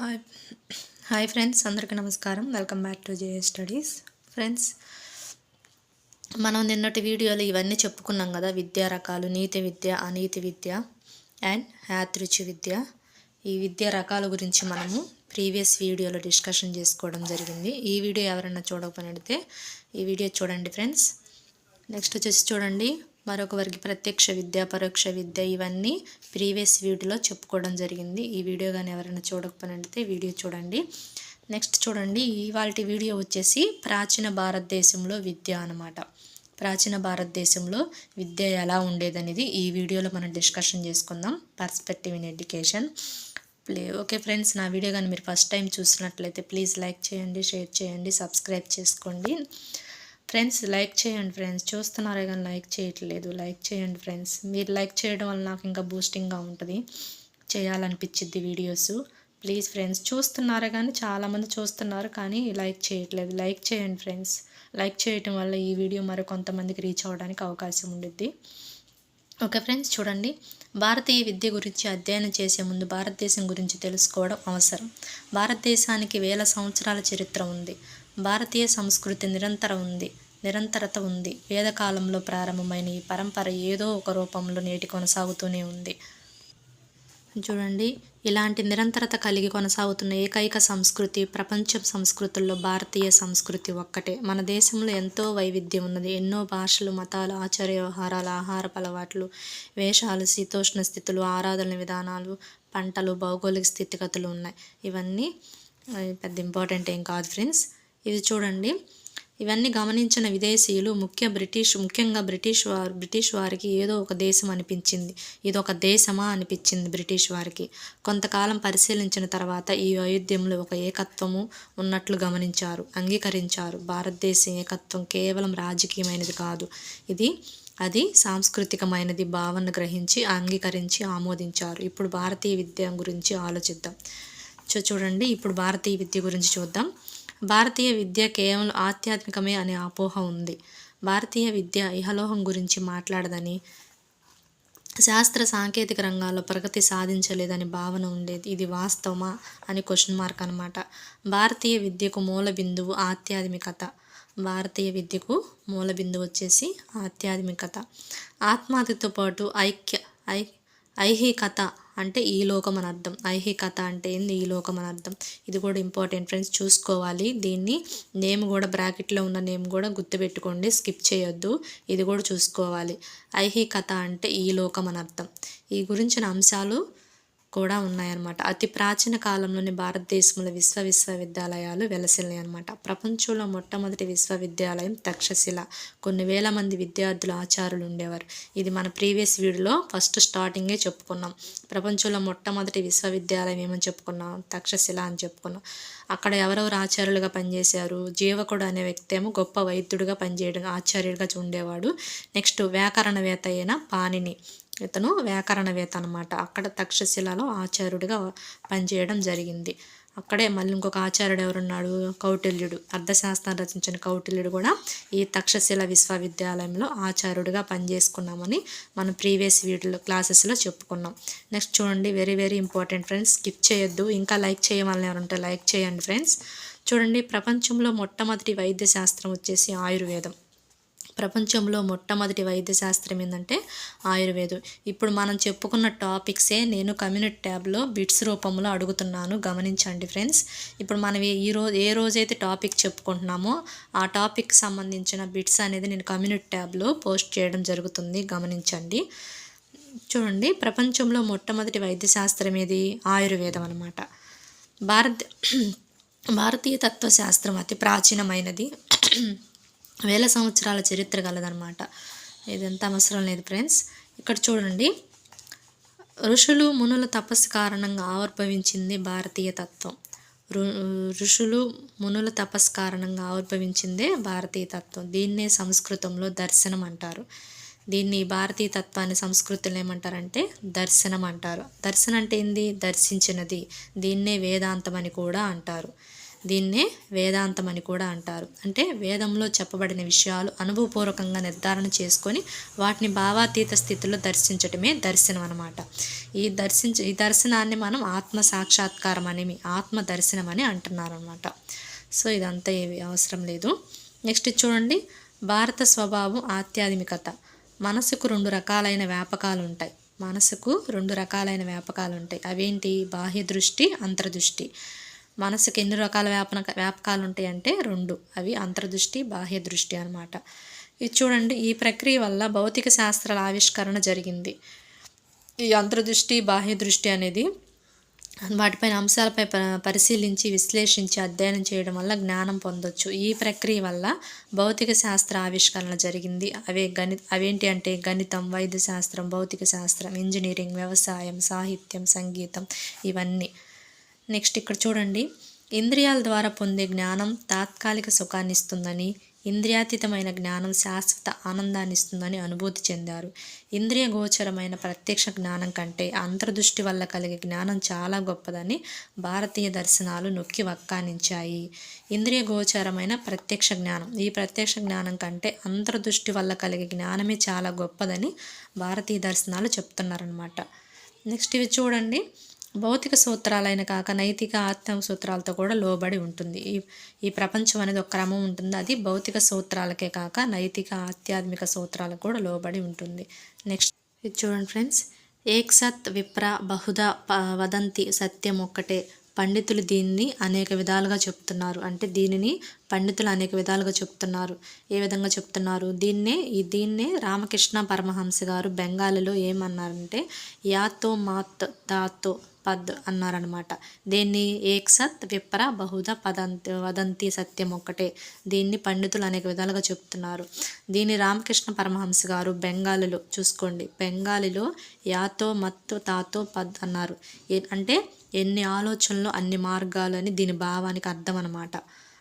Hi hi friends అందరికీ నమస్కారం. Welcome back to J studies. Friends మనం నిన్నటి వీడియోలో ఇవన్నీ చెప్పుకున్నాం కదా విద్యా రకాలు నీతి విద్య అనీతి విద్య అండ్ యాత్రిచి విద్య. ఈ విద్యా రకాల గురించి మనము ప్రీవియస్ వీడియోలో డిస్కషన్ చేసుకోవడం జరిగింది. ఈ వీడియో ఎవరైనా చూడకపోయినట్టే ఈ వీడియో చూడండి ఫ్రెండ్స్. నెక్స్ట్ వచ్చేసి చూడండి మరొక వారికి ప్రత్యక్ష విద్య పరోక్ష విద్య ఇవన్నీ ప్రీవియస్ వీడియోలో చెప్పుకోవడం జరిగింది. ఈ వీడియో కానీ ఎవరైనా చూడకపోయినట్లయితే వీడియో చూడండి. నెక్స్ట్ చూడండి ఇవాళ వీడియో వచ్చేసి ప్రాచీన భారతదేశంలో విద్య అనమాట ప్రాచీన భారతదేశంలో విద్య ఎలా ఉండేదనేది ఈ వీడియోలో మనం డిస్కషన్ చేసుకుందాం. Perspective in education. Play okay friends నా వీడియో కానీ మీరు ఫస్ట్ టైం చూసినట్లయితే ప్లీజ్ లైక్ చేయండి షేర్ చేయండి సబ్స్క్రైబ్ చేసుకోండి. ఫ్రెండ్స్ లైక్ చేయండి ఫ్రెండ్స్. చూస్తున్నారే కానీ లైక్ చేయట్లేదు. లైక్ చేయండి ఫ్రెండ్స్. మీరు లైక్ చేయడం వల్ల నాకు ఇంకా బూస్టింగ్గా ఉంటుంది. చేయాలనిపించిద్ది వీడియోస్. ప్లీజ్ ఫ్రెండ్స్ చూస్తున్నారే కానీ చాలామంది చూస్తున్నారు కానీ లైక్ చేయట్లేదు. లైక్ చేయండి ఫ్రెండ్స్. లైక్ చేయటం వల్ల ఈ వీడియో మరి కొంతమందికి రీచ్ అవ్వడానికి అవకాశం ఉండిద్ది. ఓకే ఫ్రెండ్స్ చూడండి. భారతీయ విద్య గురించి అధ్యయనం చేసే ముందు భారతదేశం గురించి తెలుసుకోవడం అవసరం. భారతదేశానికి వేల సంవత్సరాల చరిత్ర ఉంది. భారతీయ సంస్కృతి నిరంతరం ఉంది నిరంతరత ఉంది. వేదకాలంలో ప్రారంభమైన ఈ పరంపర ఏదో ఒక రూపంలో నేటి కొనసాగుతూనే ఉంది. చూడండి ఇలాంటి నిరంతరత కలిగి కొనసాగుతున్న ఏకైక సంస్కృతి ప్రపంచ సంస్కృతుల్లో భారతీయ సంస్కృతి ఒక్కటే. మన దేశంలో ఎంతో వైవిధ్యం ఉన్నది. ఎన్నో భాషలు మతాలు ఆచార వ్యవహారాలు ఆహారపు అలవాట్లు వేషాలు శీతోష్ణ స్థితులు ఆరాధన విధానాలు పంటలు భౌగోళిక స్థితిగతులు ఉన్నాయి. ఇవన్నీ పెద్ద ఇంపార్టెంట్ ఏం కాదు ఫ్రెండ్స్. ఇది చూడండి. ఇవన్నీ గమనించిన విదేశీయులు ముఖ్య బ్రిటిష్ ముఖ్యంగా బ్రిటిష్ వారు బ్రిటిష్ వారికి ఏదో ఒక దేశం అనిపించింది. ఇది ఒక దేశమా అనిపించింది బ్రిటిష్ వారికి. కొంతకాలం పరిశీలించిన తర్వాత ఈ వైవిధ్యంలో ఒక ఏకత్వము ఉన్నట్లు గమనించారు అంగీకరించారు. భారతదేశ ఏకత్వం కేవలం రాజకీయమైనది కాదు. ఇది అది సాంస్కృతికమైనది భావన గ్రహించి అంగీకరించి ఆమోదించారు. ఇప్పుడు భారతీయ విద్య గురించి ఆలోచిద్దాం. చూ చూడండి. ఇప్పుడు భారతీయ విద్య గురించి చూద్దాం. భారతీయ విద్య కేవలం ఆధ్యాత్మికమే అనే అపోహ ఉంది. భారతీయ విద్య ఇహలోహం గురించి మాట్లాడదని శాస్త్ర సాంకేతిక రంగాల్లో ప్రగతి సాధించలేదని భావన ఉండేది. ఇది వాస్తవమా అని క్వశ్చన్ మార్క్ అనమాట భారతీయ విద్యకు మూల బిందువు ఆధ్యాత్మికత. భారతీయ విద్యకు మూల బిందువు వచ్చేసి ఆధ్యాత్మికత. ఆత్మహత్యతో పాటు ఐక్య ఐ ఐహికత అంటే ఈ లోకం అని అర్థం. ఐహికత అంటే ఏంది? ఈ లోకం అని అర్థం. ఇది కూడా ఇంపార్టెంట్ ఫ్రెండ్స్ చూసుకోవాలి. దీన్ని నేమ్ కూడా బ్రాకెట్లో ఉన్న నేమ్ కూడా గుర్తుపెట్టుకోండి. స్కిప్ చేయొద్దు. ఇది కూడా చూసుకోవాలి. ఐహికత అంటే ఈ లోకం అని అర్థం. ఈ గురించిన అంశాలు కూడా ఉన్నాయన్నమాట. అతి ప్రాచీన కాలంలోని భారతదేశంలో విశ్వ విశ్వవిద్యాలయాలు వెలసిల్లాయి అనమాట ప్రపంచంలో మొట్టమొదటి విశ్వవిద్యాలయం తక్షశిల. కొన్ని వేల మంది విద్యార్థులు ఆచారులు ఉండేవారు. ఇది మన ప్రీవియస్ వీడియోలో ఫస్ట్ స్టార్టింగే చెప్పుకున్నాం. ప్రపంచంలో మొట్టమొదటి విశ్వవిద్యాలయం ఏమని చెప్పుకున్నాం? తక్షశిల అని చెప్పుకున్నాం. అక్కడ ఎవరెవరు ఆచార్యులుగా పనిచేశారు? జీవకుడు అనే వ్యక్తి ఏమో గొప్ప వైద్యుడిగా పనిచేయడం ఆచార్యుడిగా ఉండేవాడు. నెక్స్ట్ వ్యాకరణవేత్త అయిన పాణిని. ఇతను వ్యాకరణవేత్త అనమాట అక్కడ తక్షశిలలో ఆచార్యుడిగా పనిచేయడం జరిగింది. అక్కడే మళ్ళీ ఇంకొక ఆచార్యుడు ఎవరున్నాడు? కౌటిల్యుడు. అర్థశాస్త్రం రచించిన కౌటిల్యుడు కూడా ఈ తక్షశిల విశ్వవిద్యాలయంలో ఆచార్యుడిగా పనిచేసుకున్నామని మనం ప్రీవియస్ వీడియో క్లాసెస్లో చెప్పుకున్నాం. నెక్స్ట్ చూడండి very very important friends skip చేయొద్దు. ఇంకా లైక్ చేయమని ఎవరుంటే లైక్ చేయండి ఫ్రెండ్స్. చూడండి ప్రపంచంలో మొట్టమొదటి వైద్య శాస్త్రం వచ్చేసి ఆయుర్వేదం. ప్రపంచంలో మొట్టమొదటి వైద్య శాస్త్రం ఏంటంటే ఆయుర్వేదం. ఇప్పుడు మనం చెప్పుకున్న టాపిక్సే నేను కమ్యూనిటీ ట్యాబ్లో బిట్స్ రూపంలో అడుగుతున్నాను. గమనించండి ఫ్రెండ్స్. ఇప్పుడు మనం ఏ- ఈ రోజు ఏ రోజైతే టాపిక్ చెప్పుకుంటున్నామో ఆ టాపిక్ సంబంధించిన బిట్స్ అనేది నేను కమ్యూనిటీ ట్యాబ్లో పోస్ట్ చేయడం జరుగుతుంది. గమనించండి. చూడండి. ప్రపంచంలో మొట్టమొదటి వైద్య శాస్త్రం ఏది? ఆయుర్వేదం అనమాట భారత భారతీయ తత్వశాస్త్రం అతి ప్రాచీనమైనది. వేల సంవత్సరాల చరిత్ర కలదనమాట ఇదంతా అవసరం లేదు ఫ్రెండ్స్. ఇక్కడ చూడండి. ఋషులు మునుల తపస్సు కారణంగా ఆవిర్భవించింది భారతీయ తత్వం. ఋ- ఋషులు మునుల తపస్సు కారణంగా ఆవిర్భవించిందే భారతీయ తత్వం. దీన్నే సంస్కృతంలో దర్శనం అంటారు. దీన్ని భారతీయ తత్వాన్ని సంస్కృతిలో ఏమంటారంటే దర్శనం అంటారు. దర్శనం అంటే ఏంది? దర్శించినది. దీన్నే వేదాంతం అని కూడా అంటారు. దీన్నే వేదాంతం అని కూడా అంటారు. అంటే వేదంలో చెప్పబడిన విషయాలు అనుభవపూర్వకంగా నిర్ధారణ చేసుకొని వాటిని భావాతీత స్థితిలో దర్శించటమే దర్శనం అనమాట ఈ దర్శించ ఈ దర్శనాన్ని మనం ఆత్మ సాక్షాత్కారం అని ఆత్మ దర్శనం అని అంటున్నారనమాట సో ఇదంతా ఏవి అవసరం లేదు. నెక్స్ట్ చూడండి. భారత స్వభావం ఆధ్యాత్మికత. మనసుకు రెండు రకాలైన వ్యాపకాలు ఉంటాయి. మనసుకు రెండు రకాలైన వ్యాపకాలు ఉంటాయి. అవేంటి? బాహ్య దృష్టి అంతర్దృష్టి. మనసుకు ఎన్ని రకాల వ్యాపన వ్యాపకాలు ఉంటాయి అంటే రెండు. అవి అంతర్దృష్టి బాహ్య దృష్టి అనమాట ఇది చూడండి ఈ ప్రక్రియ వల్ల భౌతిక శాస్త్రాల ఆవిష్కరణ జరిగింది. ఈ అంతర్దృష్టి బాహ్య దృష్టి అనేది వాటిపైన అంశాలపై పరిశీలించి విశ్లేషించి అధ్యయనం చేయడం వల్ల జ్ఞానం పొందొచ్చు. ఈ ప్రక్రియ వల్ల భౌతిక శాస్త్ర ఆవిష్కరణ జరిగింది. అవే గణి అవేంటి అంటే గణితం వైద్య శాస్త్రం భౌతిక శాస్త్రం ఇంజనీరింగ్ వ్యవసాయం సాహిత్యం సంగీతం ఇవన్నీ. నెక్స్ట్ ఇక్కడ చూడండి. ఇంద్రియాల ద్వారా పొందే జ్ఞానం తాత్కాలిక సుఖాన్ని ఇస్తుందని ఇంద్రియాతీతమైన జ్ఞానం శాశ్వత ఆనందాన్ని ఇస్తుందని అనుభూతి చెందారు. ఇంద్రియ గోచరమైన ప్రత్యక్ష జ్ఞానం కంటే అంతర్దృష్టి వల్ల కలిగే జ్ఞానం చాలా గొప్పదని భారతీయ దర్శనాలు నొక్కి వక్కానించాయి. ఇంద్రియ గోచరమైన ప్రత్యక్ష జ్ఞానం ఈ ప్రత్యక్ష జ్ఞానం కంటే అంతర్దృష్టి వల్ల కలిగే జ్ఞానమే చాలా గొప్పదని భారతీయ దర్శనాలు చెప్తున్నారనమాట నెక్స్ట్ ఇవి చూడండి. భౌతిక సూత్రాలైన కాక నైతిక ఆత్మ సూత్రాలతో కూడా లోబడి ఉంటుంది. ఈ ఈ ప్రపంచం అనేది ఒక క్రమం ఉంటుంది. అది భౌతిక సూత్రాలకే కాక నైతిక ఆధ్యాత్మిక సూత్రాలకు కూడా లోబడి ఉంటుంది. నెక్స్ట్ ఇది చూడండి ఫ్రెండ్స్. ఏక్ సత్ విప్ర బహుధ వదంతి సత్యం ఒక్కటే. పండితులు దీన్ని అనేక విధాలుగా చెప్తున్నారు. అంటే దీనిని పండితులు అనేక విధాలుగా చెప్తున్నారు. ఏ విధంగా చెప్తున్నారు? దీన్నే ఈ దీన్నే రామకృష్ణ పరమహంస గారు బెంగాలీలో ఏమన్నారంటే యాతో మాత్ దాతో పద్ అన్నారనమాట దీన్ని? ఏక్సత్ విప్ర బహుధ పదంతి వదంతి సత్యం ఒక్కటే. దీన్ని పండితులు అనేక విధాలుగా చెప్తున్నారు. దీన్ని రామకృష్ణ పరమహంస గారు బెంగాలీలో చూసుకోండి. బెంగాలీలో యాతో మత్తు తాతో పద్ అన్నారు. అంటే ఎన్ని ఆలోచనలు అన్ని మార్గాలు అని దీని భావానికి అర్థం అనమాట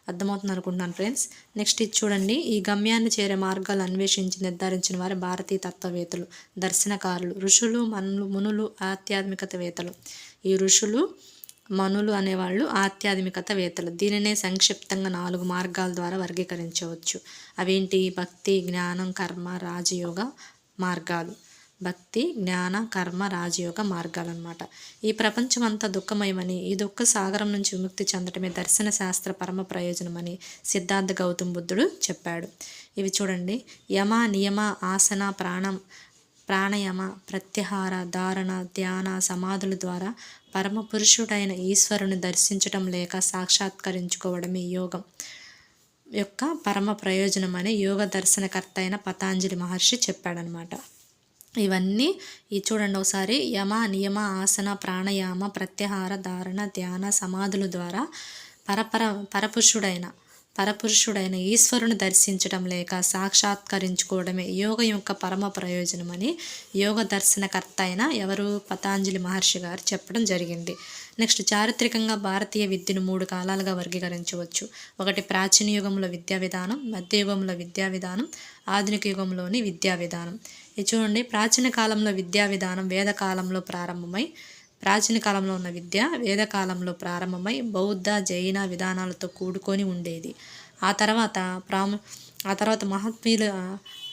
అర్థమవుతుంది అనుకుంటున్నాను ఫ్రెండ్స్. నెక్స్ట్ ఇది చూడండి. ఈ గమ్యాన్ని చేరే మార్గాలు అన్వేషించి నిర్ధారించిన వారు భారతీయ తత్వవేత్తలు దర్శనకారులు ఋషులు మనులు మునులు ఆధ్యాత్మికతవేత్తలు. ఈ ఋషులు మనులు అనేవాళ్ళు ఆధ్యాత్మికత వేత్తలు దీనినే సంక్షిప్తంగా నాలుగు మార్గాల ద్వారా వర్గీకరించవచ్చు. అవేంటి? భక్తి జ్ఞానం కర్మ రాజయోగ మార్గాలు. భక్తి జ్ఞాన కర్మ రాజయోగ మార్గాలన్నమాట. ఈ ప్రపంచం అంతా దుఃఖమయమని ఈ దుఃఖ సాగరం నుంచి విముక్తి చెందటమే దర్శన శాస్త్ర పరమ ప్రయోజనమని సిద్ధార్థ గౌతమ్ బుద్ధుడు చెప్పాడు. ఇవి చూడండి. యమ నియమ ఆసన ప్రాణం ప్రాణాయామ ప్రత్యాహార ధారణ ధ్యాన సమాధుల ద్వారా పరమ పురుషుడైన ఈశ్వరుని దర్శించటం లేక సాక్షాత్కరించుకోవడమే యోగం యొక్క పరమ ప్రయోజనం అని యోగ దర్శనకర్త అయిన పతాంజలి మహర్షి చెప్పాడనమాట ఇవన్నీ ఈ చూడండి ఒకసారి. యమ నియమ ఆసన ప్రాణాయామ ప్రత్యాహార ధారణ ధ్యాన సమాధుల ద్వారా పరపర పరపురుషుడైన పరపురుషుడైన ఈశ్వరుని దర్శించడం లేక సాక్షాత్కరించుకోవడమే యోగ యొక్క పరమ ప్రయోజనమని యోగ దర్శనకర్త అయిన ఎవరు? పతాంజలి మహర్షి గారు చెప్పడం జరిగింది. నెక్స్ట్ చారిత్రకంగా భారతీయ విద్యను మూడు కాలాలుగా వర్గీకరించవచ్చు. ఒకటి ప్రాచీన యుగంలో విద్యా విధానం మధ్యయుగంలో విద్యా విధానం ఆధునిక యుగంలోని విద్యా విధానం. ఇది చూడండి ప్రాచీన కాలంలో విద్యా విధానం వేదకాలంలో ప్రారంభమై ప్రాచీన కాలంలో ఉన్న విద్య వేదకాలంలో ప్రారంభమై బౌద్ధ జైన విధానాలతో కూడుకొని ఉండేది. ఆ తర్వాత ప్రాము ఆ తర్వాత మహమ్మీల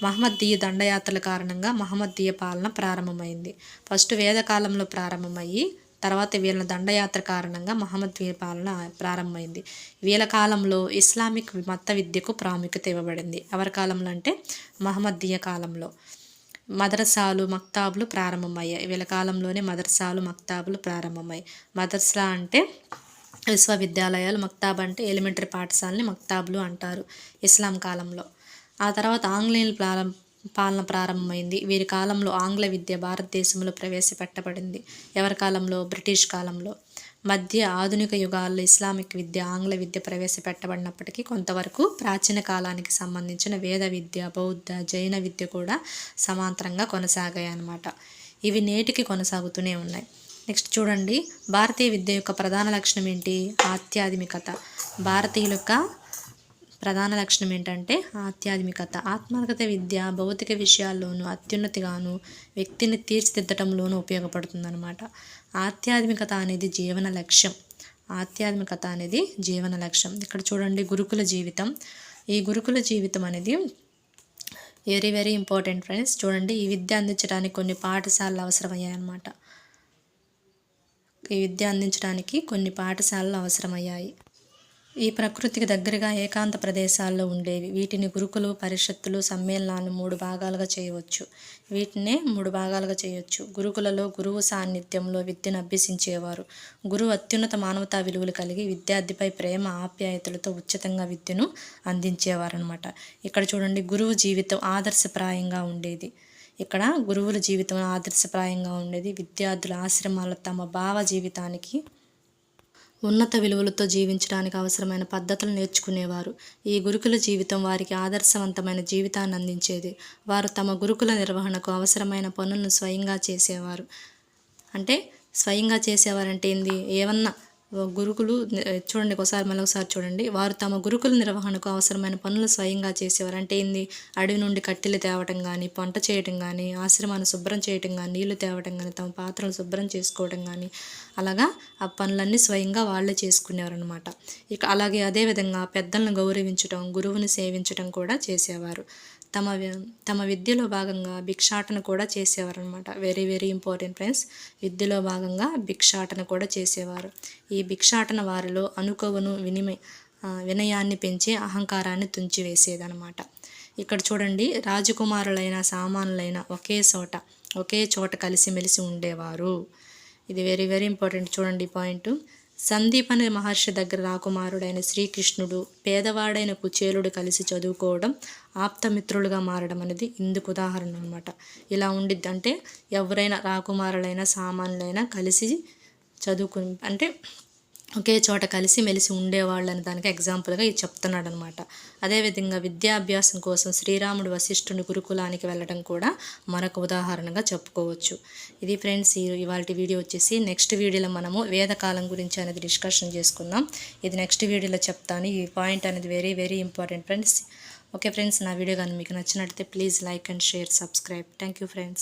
మహమ్మద్దీయ దండయాత్రల కారణంగా మహమ్మద్దీయ పాలన ప్రారంభమైంది. ఫస్ట్ వేదకాలంలో ప్రారంభమయ్యి తర్వాత వీళ్ళ దండయాత్ర కారణంగా మహమ్మద్వీయ పాలన ప్రారంభమైంది. వీళ్ళ కాలంలో ఇస్లామిక్ మత విద్యకు ప్రాముఖ్యత ఇవ్వబడింది. ఎవరి కాలంలో అంటే మహమ్మద్దీయ కాలంలో. మదరసాలు మక్తాబులు ప్రారంభమయ్యాయి. వీళ్ళ కాలంలోనే మదర్సాలు మక్తాబులు ప్రారంభమయ్యాయి. మదర్సా అంటే విశ్వవిద్యాలయాలు మక్తాబ్ అంటే ఎలిమెంటరీ పాఠశాలని మక్తాబులు అంటారు ఇస్లాం కాలంలో. ఆ తర్వాత ఆంగ్లేయుల ప్రారంభ పాలన ప్రారంభమైంది. వీరి కాలంలో ఆంగ్ల విద్య భారతదేశంలో ప్రవేశపెట్టబడింది. ఎవరి కాలంలో? బ్రిటిష్ కాలంలో. మధ్య ఆధునిక యుగాల్లో ఇస్లామిక్ విద్య ఆంగ్ల విద్య ప్రవేశపెట్టబడినప్పటికీ కొంతవరకు ప్రాచీన కాలానికి సంబంధించిన వేద విద్య బౌద్ధ జైన విద్య కూడా సమాంతరంగా కొనసాగాయి అన్నమాట ఇవి నేటికి కొనసాగుతూనే ఉన్నాయి. నెక్స్ట్ చూడండి భారతీయ విద్య యొక్క ప్రధాన లక్షణం ఏంటి? ఆధ్యాత్మికత. భారతీయుల యొక్క ప్రధాన లక్షణం ఏంటంటే ఆధ్యాత్మికత. ఆత్మగత విద్య భౌతిక విషయాల్లోనూ అత్యున్నతిగాను వ్యక్తిని తీర్చిదిద్దటంలోనూ ఉపయోగపడుతుందన్నమాట. ఆధ్యాత్మికత అనేది జీవన లక్ష్యం. ఆధ్యాత్మికత అనేది జీవన లక్ష్యం. ఇక్కడ చూడండి గురుకుల జీవితం. ఈ గురుకుల జీవితం అనేది వెరీ వెరీ ఇంపార్టెంట్ ఫ్రెండ్స్ చూడండి ఈ విద్య అందించడానికి కొన్ని పాఠశాలలు అవసరమయ్యాయి అన్నమాట ఈ విద్య అందించడానికి కొన్ని పాఠశాలలు అవసరమయ్యాయి. ఈ ప్రకృతికి దగ్గరగా ఏకాంత ప్రదేశాల్లో ఉండేవి. వీటిని గురుకులు పరిషత్తులు సమ్మేళనాలు మూడు భాగాలుగా చేయవచ్చు. వీటినే మూడు భాగాలుగా చేయొచ్చు. గురుకులలో గురువు సాన్నిధ్యంలో విద్యను అభ్యసించేవారు. గురువు అత్యున్నత మానవతా విలువలు కలిగి విద్యార్థిపై ప్రేమ ఆప్యాయతలతో ఉచితంగా విద్యను అందించేవారనమాట ఇక్కడ చూడండి గురువు జీవితం ఆదర్శప్రాయంగా ఉండేది. ఇక్కడ గురువుల జీవితం ఆదర్శప్రాయంగా ఉండేది. విద్యార్థుల ఆశ్రమాలు తమ భావ జీవితానికి ఉన్నత విలువలతో జీవించడానికి అవసరమైన పద్ధతులు నేర్చుకునేవారు. ఈ గురుకుల జీవితం వారికి ఆదర్శవంతమైన జీవితాన్ని అందించేది. వారు తమ గురుకుల నిర్వహణకు అవసరమైన పనులను స్వయంగా చేసేవారు. అంటే స్వయంగా చేసేవారంటే ఏంది? ఏమన్నా గురుకులు చూడండి ఒకసారి మళ్ళీ ఒకసారి చూడండి. వారు తమ గురుకుల నిర్వహణకు అవసరమైన పనులు స్వయంగా చేసేవారు. అంటే ఏంది? అడవి నుండి కట్టెలు తేవటం కానీ పంట చేయటం కానీ ఆశ్రమాన్ని శుభ్రం చేయటం కానీ నీళ్ళు తేవటం కానీ తమ పాత్రలు శుభ్రం చేసుకోవడం కానీ అలాగా ఆ పనులన్నీ స్వయంగా వాళ్ళే చేసుకునేవారనమాట ఇక అలాగే అదేవిధంగా పెద్దలను గౌరవించడం గురువుని సేవించడం కూడా చేసేవారు. తమ తమ విద్యలో భాగంగా భిక్షాటన కూడా చేసేవారు అనమాట వెరీ వెరీ ఇంపార్టెంట్ ఫ్రెండ్స్ విద్యలో భాగంగా భిక్షాటన కూడా చేసేవారు. ఈ భిక్షాటన వారిలో అనుకోవను వినిమయ వినయాన్ని పెంచి అహంకారాన్ని తుంచివేసేదనమాట ఇక్కడ చూడండి రాజకుమారులైన సామానులైన ఒకే చోట ఒకే చోట కలిసిమెలిసి ఉండేవారు. ఇది వెరీ వెరీ ఇంపార్టెంట్ చూడండి పాయింట్. సందీపని మహర్షి దగ్గర రాకుమారుడైన శ్రీకృష్ణుడు పేదవాడైన కుచేలుడు కలిసి చదువుకోవడం ఆప్తమిత్రులుగా మారడం అనేది ఇందుకు ఉదాహరణ అనమాట ఇలా ఉండిద్ది అంటే ఎవరైనా రాకుమారులైనా సామాన్యులైనా కలిసి చదువుకు అంటే ఒకే చోట కలిసి మెలిసి ఉండేవాళ్ళని దానికి ఎగ్జాంపుల్గా ఇది చెప్తున్నాడు అనమాట అదేవిధంగా విద్యాభ్యాసం కోసం శ్రీరాముడు వశిష్ఠుని గురుకులానికి వెళ్ళడం కూడా మరొక ఉదాహరణగా చెప్పుకోవచ్చు. ఇది ఫ్రెండ్స్ ఇవాళ వీడియో వచ్చేసి నెక్స్ట్ వీడియోలో మనము వేదకాలం గురించి అనేది డిస్కషన్ చేసుకుందాం. ఇది నెక్స్ట్ వీడియోలో చెప్తాను. ఈ పాయింట్ అనేది very very important friends. Okay friends నా వీడియో కానీ మీకు నచ్చినట్లయితే please like and share subscribe. Thank you friends.